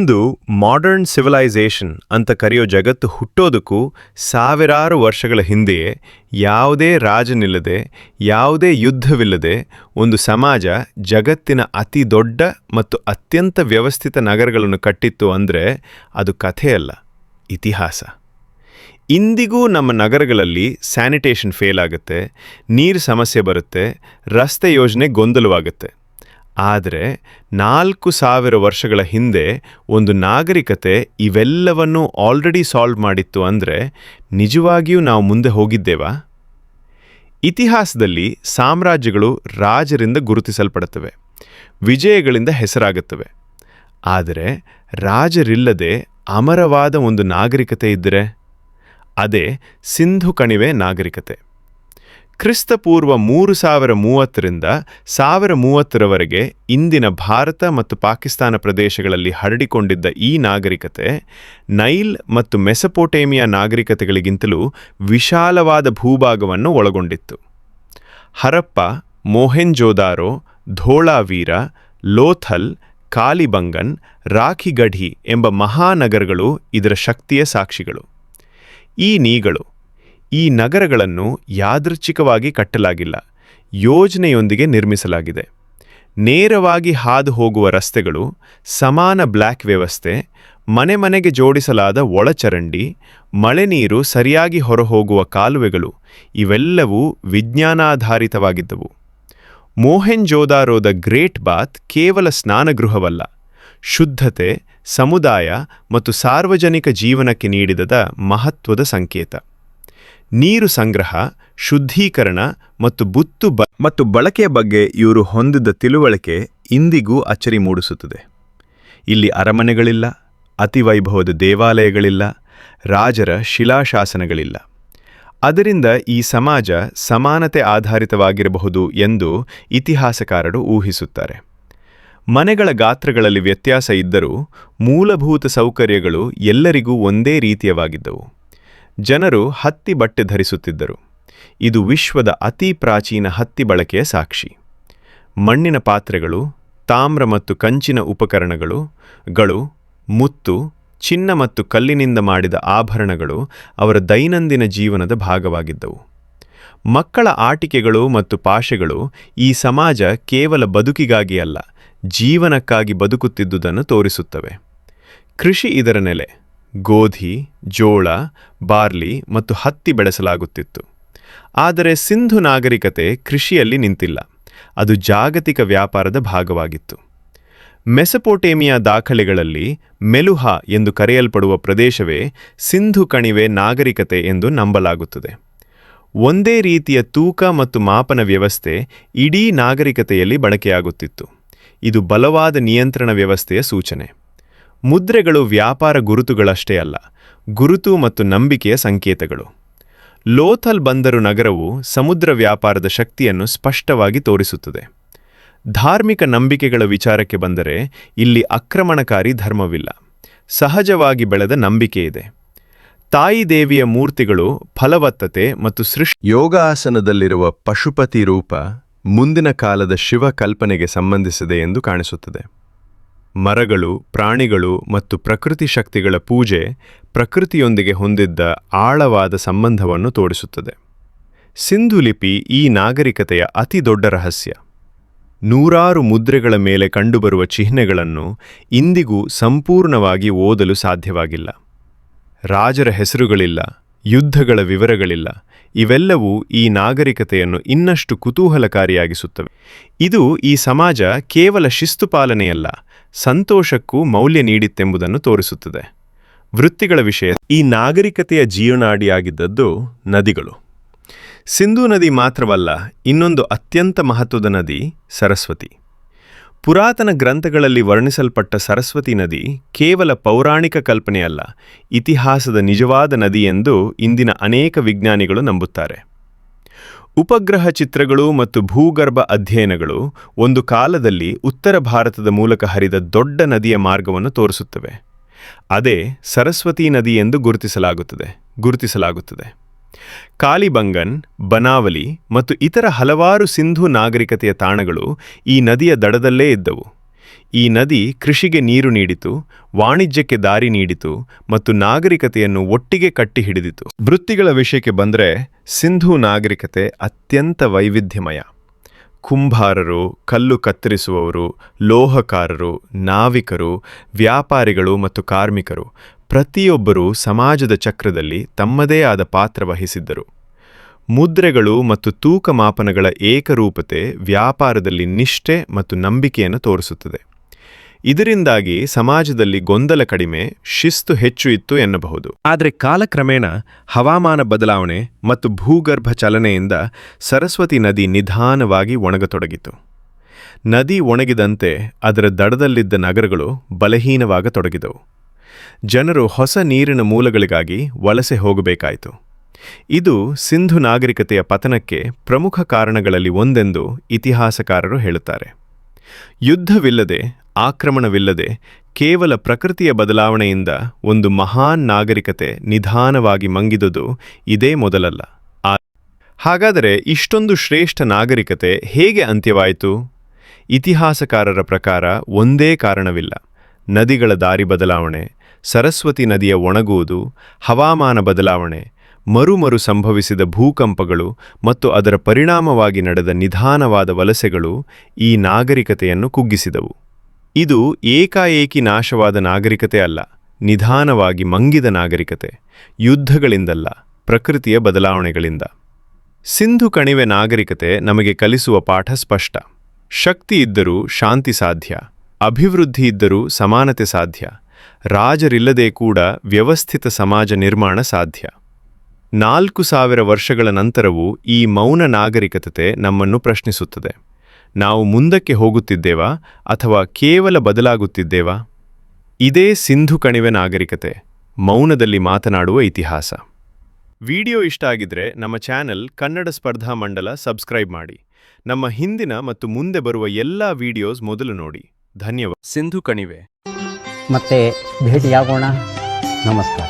ಇಂದು modern civilisation ಅಂತ ಕರೆಯೋ ಜಗತ್ತು ಹುಟ್ಟೋದಕ್ಕೂ ಸಾವಿರಾರು ವರ್ಷಗಳ ಹಿಂದೆಯೇ ಯಾವುದೇ ರಾಜನಿಲ್ಲದೆ, ಯಾವುದೇ ಯುದ್ಧವಿಲ್ಲದೆ ಒಂದು ಸಮಾಜ ಜಗತ್ತಿನ ಅತಿ ದೊಡ್ಡ ಮತ್ತು ಅತ್ಯಂತ ವ್ಯವಸ್ಥಿತ ನಗರಗಳನ್ನು ಕಟ್ಟಿತ್ತು ಅಂದರೆ ಅದು ಕಥೆಯಲ್ಲ, ಇತಿಹಾಸ. ಇಂದಿಗೂ ನಮ್ಮ ನಗರಗಳಲ್ಲಿ ಸ್ಯಾನಿಟೇಷನ್ ಫೇಲ್ ಆಗುತ್ತೆ, ನೀರು ಸಮಸ್ಯೆ ಬರುತ್ತೆ, ರಸ್ತೆ ಯೋಜನೆ ಗೊಂದಲವಾಗುತ್ತೆ. ಆದರೆ ನಾಲ್ಕು ಸಾವಿರ ವರ್ಷಗಳ ಹಿಂದೆ ಒಂದು ನಾಗರಿಕತೆ ಇವೆಲ್ಲವನ್ನೂ ಆಲ್ರೆಡಿ ಸಾಲ್ವ್ ಮಾಡಿತ್ತು ಅಂದರೆ ನಿಜವಾಗಿಯೂ ನಾವು ಮುಂದೆ ಹೋಗಿದ್ದೇವಾ? ಇತಿಹಾಸದಲ್ಲಿ ಸಾಮ್ರಾಜ್ಯಗಳು ರಾಜರಿಂದ ಗುರುತಿಸಲ್ಪಡುತ್ತವೆ, ವಿಜಯಗಳಿಂದ ಹೆಸರಾಗುತ್ತವೆ. ಆದರೆ ರಾಜರಿಲ್ಲದೆ ಅಮರವಾದ ಒಂದು ನಾಗರಿಕತೆ ಇದ್ದರೆ? ಅದೇ ಸಿಂಧು ಕಣಿವೆ ನಾಗರಿಕತೆ. ಕ್ರಿಸ್ತಪೂರ್ವ ಮೂರು ಸಾವಿರ ಮೂವತ್ತರಿಂದ ಸಾವಿರ ಮೂವತ್ತರವರೆಗೆ ಇಂದಿನ ಭಾರತ ಮತ್ತು ಪಾಕಿಸ್ತಾನ ಪ್ರದೇಶಗಳಲ್ಲಿ ಹರಡಿಕೊಂಡಿದ್ದ ಈ ನಾಗರಿಕತೆ, ನೈಲ್ ಮತ್ತು ಮೆಸಪೋಟೇಮಿಯಾ ನಾಗರಿಕತೆಗಳಿಗಿಂತಲೂ ವಿಶಾಲವಾದ ಭೂಭಾಗವನ್ನು ಒಳಗೊಂಡಿತ್ತು. ಹರಪ್ಪ ಮೋಹೆನ್ಜೋದಾರೋ ಧೋಳಾವೀರ, ಲೋಥಲ್, ಕಾಲಿಬಂಗನ್, ರಾಖಿಗಢಿ ಎಂಬ ಮಹಾನಗರಗಳು ಇದರ ಶಕ್ತಿಯ ಸಾಕ್ಷಿಗಳು. ಈ ನೀಗಳು ಈ ನಗರಗಳನ್ನು ಯಾದೃಚ್ಛಿಕವಾಗಿ ಕಟ್ಟಲಾಗಿಲ್ಲ, ಯೋಜನೆಯೊಂದಿಗೆ ನಿರ್ಮಿಸಲಾಗಿದೆ. ನೇರವಾಗಿ ಹಾದು ಹೋಗುವ ರಸ್ತೆಗಳು, ಸಮಾನ ಬ್ಲ್ಯಾಕ್ ವ್ಯವಸ್ಥೆ ಮನೆ ಮನೆಗೆ ಜೋಡಿಸಲಾದ ಒಳಚರಂಡಿ, ಮಳೆ ನೀರು ಸರಿಯಾಗಿ ಹೊರಹೋಗುವ ಕಾಲುವೆಗಳು, ಇವೆಲ್ಲವೂ ವಿಜ್ಞಾನಾಧಾರಿತವಾಗಿದ್ದವು. ಮೋಹೆನ್ಜೋದಾರೋದ ಗ್ರೇಟ್ ಬಾತ್ ಕೇವಲ ಸ್ನಾನಗೃಹವಲ್ಲ, ಶುದ್ಧತೆ, ಸಮುದಾಯ ಮತ್ತು ಸಾರ್ವಜನಿಕ ಜೀವನಕ್ಕೆ ನೀಡಿದ ಮಹತ್ವದ ಸಂಕೇತ. ನೀರು ಸಂಗ್ರಹ, ಶುದ್ಧೀಕರಣ ಮತ್ತು ಬುತ್ತು ಬ ಮತ್ತು ಬಳಕೆಯ ಬಗ್ಗೆ ಇವರು ಹೊಂದಿದ್ದ ತಿಳುವಳಿಕೆ ಇಂದಿಗೂ ಅಚ್ಚರಿ ಮೂಡಿಸುತ್ತದೆ. ಇಲ್ಲಿ ಅರಮನೆಗಳಿಲ್ಲ, ಅತಿವೈಭವದ ದೇವಾಲಯಗಳಿಲ್ಲ, ರಾಜರ ಶಿಲಾಶಾಸನಗಳಿಲ್ಲ. ಅದರಿಂದ ಈ ಸಮಾಜ ಸಮಾನತೆ ಆಧಾರಿತವಾಗಿರಬಹುದು ಎಂದು ಇತಿಹಾಸಕಾರರು ಊಹಿಸುತ್ತಾರೆ. ಮನೆಗಳ ಗಾತ್ರಗಳಲ್ಲಿ ವ್ಯತ್ಯಾಸ ಇದ್ದರೂ ಮೂಲಭೂತ ಸೌಕರ್ಯಗಳು ಎಲ್ಲರಿಗೂ ಒಂದೇ ರೀತಿಯವಾಗಿದ್ದವು. ಜನರು ಹತ್ತಿ ಬಟ್ಟೆ ಧರಿಸುತ್ತಿದ್ದರು. ಇದು ವಿಶ್ವದ ಅತಿ ಪ್ರಾಚೀನ ಹತ್ತಿ ಬಳಕೆಯ ಸಾಕ್ಷಿ. ಮಣ್ಣಿನ ಪಾತ್ರೆಗಳು, ತಾಮ್ರ ಮತ್ತು ಕಂಚಿನ ಉಪಕರಣಗಳು, ಗಳು, ಮುತ್ತು, ಚಿನ್ನ ಮತ್ತು ಕಲ್ಲಿನಿಂದ ಮಾಡಿದ ಆಭರಣಗಳು ಅವರ ದೈನಂದಿನ ಜೀವನದ ಭಾಗವಾಗಿದ್ದವು. ಮಕ್ಕಳ ಆಟಿಕೆಗಳು ಮತ್ತು ಪಾಶೆಗಳು ಈ ಸಮಾಜ ಕೇವಲ ಬದುಕಿಗಾಗಿ ಅಲ್ಲ ಜೀವನಕ್ಕಾಗಿ ಬದುಕುತ್ತಿದ್ದುದನ್ನು ತೋರಿಸುತ್ತವೆ. ಕೃಷಿ ಇದರ ನೆಲೆ. ಗೋಧಿ, ಜೋಳ, ಬಾರ್ಲಿ ಮತ್ತು ಹತ್ತಿ ಬೆಳೆಸಲಾಗುತ್ತಿತ್ತು. ಆದರೆ ಸಿಂಧು ನಾಗರಿಕತೆ ಕೃಷಿಯಲ್ಲಿ ನಿಂತಿಲ್ಲ. ಅದು ಜಾಗತಿಕ ವ್ಯಾಪಾರದ ಭಾಗವಾಗಿತ್ತು. ಮೆಸಪೋಟೇಮಿಯಾ ದಾಖಲೆಗಳಲ್ಲಿ ಮೆಲುಹಾ ಎಂದು ಕರೆಯಲ್ಪಡುವ ಪ್ರದೇಶವೇ ಸಿಂಧು ಕಣಿವೆ ನಾಗರಿಕತೆ ಎಂದು ನಂಬಲಾಗುತ್ತದೆ. ಒಂದೇ ರೀತಿಯ ತೂಕ ಮತ್ತು ಮಾಪನ ವ್ಯವಸ್ಥೆ ಇಡೀ ನಾಗರಿಕತೆಯಲ್ಲಿ ಬಳಕೆಯಾಗುತ್ತಿತ್ತು. ಇದು ಬಲವಾದ ನಿಯಂತ್ರಣ ವ್ಯವಸ್ಥೆಯ ಸೂಚನೆ. ಮುದ್ರೆಗಳು ವ್ಯಾಪಾರ ಗುರುತುಗಳಷ್ಟೇ ಅಲ್ಲ, ಗುರುತು ಮತ್ತು ನಂಬಿಕೆಯ ಸಂಕೇತಗಳು. ಲೋಥಲ್ ಬಂದರು ನಗರವು ಸಮುದ್ರ ವ್ಯಾಪಾರದ ಶಕ್ತಿಯನ್ನು ಸ್ಪಷ್ಟವಾಗಿ ತೋರಿಸುತ್ತದೆ. ಧಾರ್ಮಿಕ ನಂಬಿಕೆಗಳ ವಿಚಾರಕ್ಕೆ ಬಂದರೆ ಇಲ್ಲಿ ಆಕ್ರಮಣಕಾರಿ ಧರ್ಮವಿಲ್ಲ, ಸಹಜವಾಗಿ ಬೆಳೆದ ನಂಬಿಕೆ ಇದೆ. ತಾಯಿ ದೇವಿಯ ಮೂರ್ತಿಗಳು ಫಲವತ್ತತೆ ಮತ್ತು ಸೃಷ್ಟಿ ಯೋಗಾಸನದಲ್ಲಿರುವ ಪಶುಪತಿ ರೂಪ ಮುಂದಿನ ಕಾಲದ ಶಿವ ಕಲ್ಪನೆಗೆ ಸಂಬಂಧಿಸಿದೆ ಎಂದು ಕಾಣಿಸುತ್ತದೆ. ಮರಗಳು, ಪ್ರಾಣಿಗಳು ಮತ್ತು ಪ್ರಕೃತಿ ಶಕ್ತಿಗಳ ಪೂಜೆ ಪ್ರಕೃತಿಯೊಂದಿಗೆ ಹೊಂದಿದ್ದ ಆಳವಾದ ಸಂಬಂಧವನ್ನು ತೋರಿಸುತ್ತದೆ. ಸಿಂಧುಲಿಪಿ ಈ ನಾಗರಿಕತೆಯ ಅತಿ ದೊಡ್ಡ ರಹಸ್ಯ. ನೂರಾರು ಮುದ್ರೆಗಳ ಮೇಲೆ ಕಂಡುಬರುವ ಚಿಹ್ನೆಗಳನ್ನು ಇಂದಿಗೂ ಸಂಪೂರ್ಣವಾಗಿ ಓದಲು ಸಾಧ್ಯವಾಗಿಲ್ಲ. ರಾಜರ ಹೆಸರುಗಳಿಲ್ಲ, ಯುದ್ಧಗಳ ವಿವರಗಳಿಲ್ಲ, ಇವೆಲ್ಲವೂ ಈ ನಾಗರಿಕತೆಯನ್ನು ಇನ್ನಷ್ಟು ಕುತೂಹಲಕಾರಿಯಾಗಿಸುತ್ತವೆ. ಇದು ಈ ಸಮಾಜ ಕೇವಲ ಶಿಸ್ತು ಪಾಲನೆಯಲ್ಲ ಸಂತೋಷಕ್ಕೂ ಮೌಲ್ಯ ನೀಡಿತ್ತೆಂಬುದನ್ನು ತೋರಿಸುತ್ತದೆ. ವೃತ್ತಿಗಳ ವಿಷಯ. ಈ ನಾಗರಿಕತೆಯ ಜೀವನಾಡಿಯಾಗಿದ್ದದ್ದು ನದಿಗಳು. ಸಿಂಧೂ ನದಿ ಮಾತ್ರವಲ್ಲ, ಇನ್ನೊಂದು ಅತ್ಯಂತ ಮಹತ್ವದ ನದಿ ಸರಸ್ವತಿ. ಪುರಾತನ ಗ್ರಂಥಗಳಲ್ಲಿ ವರ್ಣಿಸಲ್ಪಟ್ಟ ಸರಸ್ವತಿ ನದಿ ಕೇವಲ ಪೌರಾಣಿಕ ಕಲ್ಪನೆಯಲ್ಲ, ಇತಿಹಾಸದ ನಿಜವಾದ ನದಿ ಎಂದು ಇಂದಿನ ಅನೇಕ ವಿಜ್ಞಾನಿಗಳು ನಂಬುತ್ತಾರೆ. ಉಪಗ್ರಹ ಚಿತ್ರಗಳು ಮತ್ತು ಭೂಗರ್ಭ ಅಧ್ಯಯನಗಳು ಒಂದು ಕಾಲದಲ್ಲಿ ಉತ್ತರ ಭಾರತದ ಮೂಲಕ ಹರಿದ ದೊಡ್ಡ ನದಿಯ ಮಾರ್ಗವನ್ನು ತೋರಿಸುತ್ತವೆ. ಅದೇ ಸರಸ್ವತಿ ನದಿ ಎಂದು ಗುರುತಿಸಲಾಗುತ್ತದೆ ಗುರುತಿಸಲಾಗುತ್ತದೆ. ಕಾಲಿಬಂಗನ್, ಬನಾವಲಿ ಮತ್ತು ಇತರ ಹಲವಾರು ಸಿಂಧು ನಾಗರಿಕತೆಯ ತಾಣಗಳು ಈ ನದಿಯ ದಡದಲ್ಲೇ ಇದ್ದವು. ಈ ನದಿ ಕೃಷಿಗೆ ನೀರು ನೀಡಿತು, ವಾಣಿಜ್ಯಕ್ಕೆ ದಾರಿ ನೀಡಿತು ಮತ್ತು ನಾಗರಿಕತೆಯನ್ನು ಒಟ್ಟಿಗೆ ಕಟ್ಟಿ ಹಿಡಿದಿತು ವೃತ್ತಿಗಳ ವಿಷಯಕ್ಕೆ ಬಂದರೆ ಸಿಂಧೂ ನಾಗರಿಕತೆ ಅತ್ಯಂತ ವೈವಿಧ್ಯಮಯ. ಕುಂಭಾರರು, ಕಲ್ಲು ಕತ್ತರಿಸುವವರು, ಲೋಹಕಾರರು, ನಾವಿಕರು, ವ್ಯಾಪಾರಿಗಳು ಮತ್ತು ಕಾರ್ಮಿಕರು ಪ್ರತಿಯೊಬ್ಬರೂ ಸಮಾಜದ ಚಕ್ರದಲ್ಲಿ ತಮ್ಮದೇ ಆದ ಪಾತ್ರ ವಹಿಸಿದ್ದರು. ಮುದ್ರೆಗಳು ಮತ್ತು ತೂಕ ಮಾಪನಗಳ ಏಕರೂಪತೆ ವ್ಯಾಪಾರದಲ್ಲಿ ನಿಷ್ಠೆ ಮತ್ತು ನಂಬಿಕೆಯನ್ನು ತೋರಿಸುತ್ತದೆ. ಇದರಿಂದಾಗಿ ಸಮಾಜದಲ್ಲಿ ಗೊಂದಲ ಕಡಿಮೆ, ಶಿಸ್ತು ಹೆಚ್ಚು ಇತ್ತು ಎನ್ನಬಹುದು. ಆದರೆ ಕಾಲಕ್ರಮೇಣ ಹವಾಮಾನ ಬದಲಾವಣೆ ಮತ್ತು ಭೂಗರ್ಭ ಚಲನೆಯಿಂದ ಸರಸ್ವತಿ ನದಿ ನಿಧಾನವಾಗಿ ಒಣಗತೊಡಗಿತು. ನದಿ ಒಣಗಿದಂತೆ ಅದರ ದಡದಲ್ಲಿದ್ದ ನಗರಗಳು ಬಲಹೀನವಾಗತೊಡಗಿದವು. ಜನರು ಹೊಸ ನೀರಿನ ಮೂಲಗಳಿಗಾಗಿ ವಲಸೆ ಹೋಗಬೇಕಾಯಿತು. ಇದು ಸಿಂಧು ನಾಗರಿಕತೆಯ ಪತನಕ್ಕೆ ಪ್ರಮುಖ ಕಾರಣಗಳಲ್ಲಿ ಒಂದೆಂದು ಇತಿಹಾಸಕಾರರು ಹೇಳುತ್ತಾರೆ. ಯುದ್ಧವಿಲ್ಲದೆ, ಆಕ್ರಮಣವಿಲ್ಲದೆ, ಕೇವಲ ಪ್ರಕೃತಿಯ ಬದಲಾವಣೆಯಿಂದ ಒಂದು ಮಹಾನ್ ನಾಗರಿಕತೆ ನಿಧಾನವಾಗಿ ಮಂಗಿದುದು ಇದೇ ಮೊದಲಲ್ಲ. ಹಾಗಾದರೆ ಇಷ್ಟೊಂದು ಶ್ರೇಷ್ಠ ನಾಗರಿಕತೆ ಹೇಗೆ ಅಂತ್ಯವಾಯಿತು? ಇತಿಹಾಸಕಾರರ ಪ್ರಕಾರ ಒಂದೇ ಕಾರಣವಿಲ್ಲ. ನದಿಗಳ ದಾರಿ ಬದಲಾವಣೆ, ಸರಸ್ವತಿ ನದಿಯ ಒಣಗುವುದು, ಹವಾಮಾನ ಬದಲಾವಣೆ ಮರುಮರು ಸಂಭವಿಸಿದ ಭೂಕಂಪಗಳು ಮತ್ತು ಅದರ ಪರಿಣಾಮವಾಗಿ ನಡೆದ ನಿಧಾನವಾದ ವಲಸೆಗಳು ಈ ನಾಗರಿಕತೆಯನ್ನು ಕುಗ್ಗಿಸಿದವು. ಇದು ಏಕಾಏಕಿ ನಾಶವಾದ ನಾಗರಿಕತೆ ಅಲ್ಲ, ನಿಧಾನವಾಗಿ ಮಂಗಿದ ನಾಗರಿಕತೆ, ಯುದ್ಧಗಳಿಂದಲ್ಲ, ಪ್ರಕೃತಿಯ ಬದಲಾವಣೆಗಳಿಂದ. ಸಿಂಧು ಕಣಿವೆ ನಾಗರಿಕತೆ ನಮಗೆ ಕಲಿಸುವ ಪಾಠ ಸ್ಪಷ್ಟ. ಶಕ್ತಿ ಇದ್ದರೂ ಶಾಂತಿ ಸಾಧ್ಯ, ಅಭಿವೃದ್ಧಿ ಇದ್ದರೂ ಸಮಾನತೆ ಸಾಧ್ಯ, ರಾಜರಿಲ್ಲದೆ ಕೂಡ ವ್ಯವಸ್ಥಿತ ಸಮಾಜ ನಿರ್ಮಾಣ ಸಾಧ್ಯ. ನಾಲ್ಕು ಸಾವಿರ ವರ್ಷಗಳ ನಂತರವೂ ಈ ಮೌನ ನಾಗರಿಕತೆ ನಮ್ಮನ್ನು ಪ್ರಶ್ನಿಸುತ್ತದೆ. ನಾವು ಮುಂದಕ್ಕೆ ಹೋಗುತ್ತಿದ್ದೇವಾ ಅಥವಾ ಕೇವಲ ಬದಲಾಗುತ್ತಿದ್ದೇವಾ? ಇದೇ ಸಿಂಧು ಕಣಿವೆ ನಾಗರಿಕತೆ ಮೌನದಲ್ಲಿ ಮಾತನಾಡುವ ಇತಿಹಾಸ. ವಿಡಿಯೋ ಇಷ್ಟ ಆಗಿದ್ರೆ ನಮ್ಮ ಚಾನೆಲ್ ಕನ್ನಡ ಸ್ಪರ್ಧಾ ಮಂಡಲ ಸಬ್ಸ್ಕ್ರೈಬ್ ಮಾಡಿ. ನಮ್ಮ ಹಿಂದಿನ ಮತ್ತು ಮುಂದೆ ಬರುವ ಎಲ್ಲ ವಿಡಿಯೋಸ್ ಮೊದಲು ನೋಡಿ. ಧನ್ಯವಾದ. ಸಿಂಧು ಕಣಿವೆ. ಮತ್ತೆ ಭೇಟಿಯಾಗೋಣ. ನಮಸ್ಕಾರ.